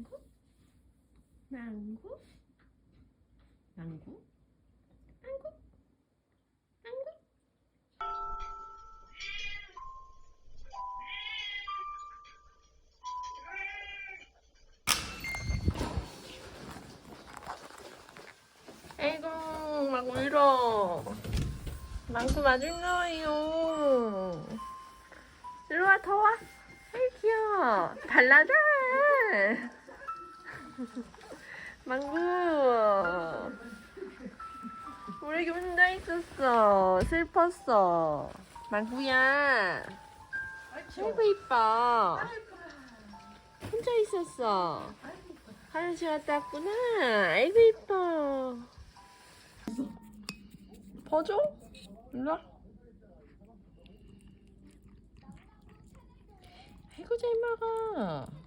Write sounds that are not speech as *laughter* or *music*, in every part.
망고? 망고? 망고? 망고? 망고? 아이고 망고 일어 망고 마중 나와요 일로와 더와 아이 귀여워 발라줘 *laughs* 망고. 우리 애기 혼자 있었어. 슬펐어. 망고야. 아이고 이뻐. 혼자 있었어. 화장실 갔다 왔구나. 아이고 이뻐. 버줘? 일로와. 아이고 잘 먹어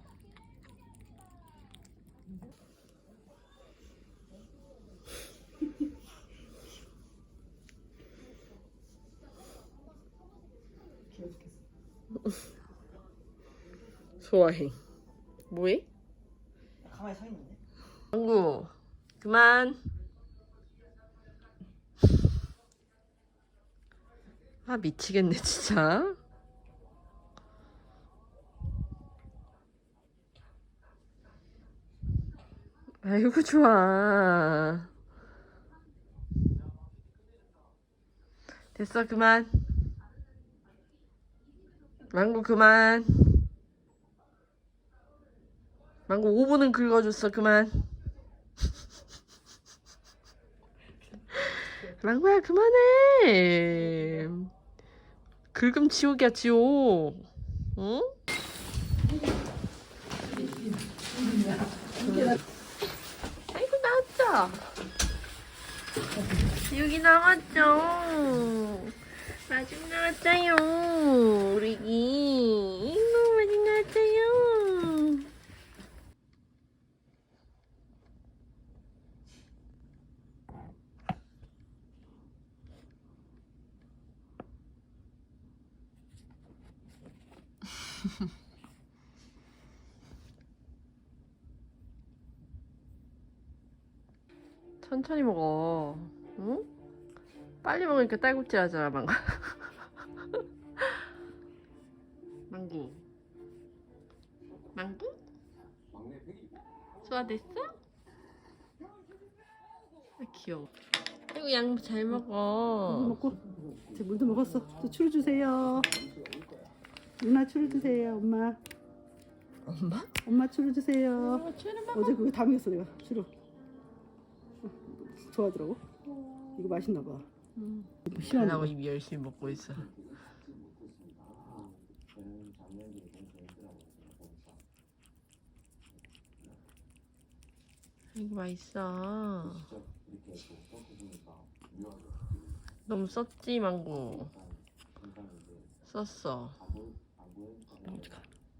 좋아해. 뭐해? 가만히 서 있는데. 망구 그만. 아 미치겠네 진짜. 아이고 좋아. 됐어 그만 망구 그만. 망고 5분은 긁어줬어 그만. *laughs* 망고야 그만해. 긁음 지옥이야 지옥. 응? 아이고 나왔죠 지옥이 나왔죠 마중 나왔어요 우리 애기 이거 마중 나왔어요 천천히 먹어. 응? 빨리 먹으니까 딸꾹질 하잖아, *laughs* 망고. 망구. 망구? 소화됐어? 아, 귀여워. 아이고, 양 잘 먹어. 먹고 제 물도 먹었어. 저 추루 주세요. 누나 추루 주세요. 엄마. 엄마? 엄마 추루 주세요. 어, 봐. 어제 그거 다 먹였어 내가 추루. 좋아하더라고. 이거 맛있나 봐. 응. 시원하고. 입이 열심히 먹고 있어. 이거 맛있어. 너무 썼지 망고. 썼어.